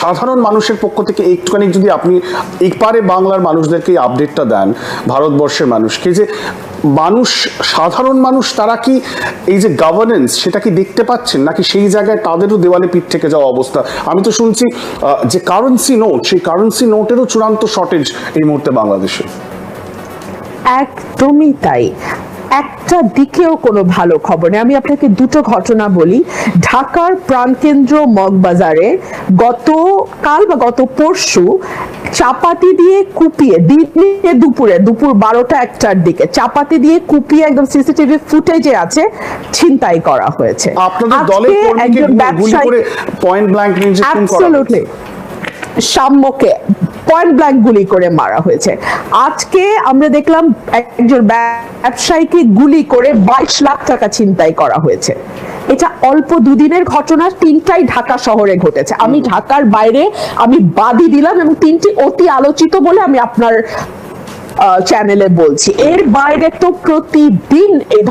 সাধারণ মানুষের পক্ষ থেকে একটুখানি যদি আপনি এপারে বাংলার মানুষদেরকে আপডেটটা দেন, ভারতবর্ষের মানুষকে, যে মানুষ, সাধারণ মানুষ তারা কি এই যে গভর্নেন্স সেটা কি দেখতে পাচ্ছেন? নাকি সেই জায়গায় তাদেরও দেওয়ালে পিঠ থেকে যাওয়া অবস্থা? আমি তো শুনছি যে কারেন্সি নোট সেই কারেন্সি নোটেরও চূড়ান্ত শর্টেজ এই মুহূর্তে বাংলাদেশে। একদমই তাই। একটা দিকেও কোনো ভালো খবর নেই। আমি আপনাকে দুটো ঘটনা বলি। ঢাকার প্রাণকেন্দ্র মগবাজারে গত কাল বা গত পরশু চাপাতি দিয়ে কুপিয়ে দিনে দুপুরে দুপুর বারোটা একটার দিকে চাপাতি দিয়ে কুপিয়ে একদম সিসিটিভি ফুটেজে আছে ছিনতাই করা হয়েছে। আপনাদের দলের কর্মীকে গুলি করে পয়েন্ট ব্ল্যাঙ্ক রেঞ্জে খুন করা সাম্যকে পয়েন্ট ব্ল্যাঙ্ক গুলি করে মারা হয়েছে। আজকে আমরা দেখলাম একজন ব্যবসায়ীকে গুলি করে বাইশ লাখ টাকা ছিনতাই করা হয়েছে। এটা অল্প দুদিনের ঘটনা তিনটাই ঢাকা শহরে ঘটেছে। আমি ঢাকার বাইরে আমি বাদই দিলাম এবং তিনটি অতি আলোচিত বলে আমি আপনার চ্যানেলে বলছি। এর বাইরে তো প্রতিদিন এই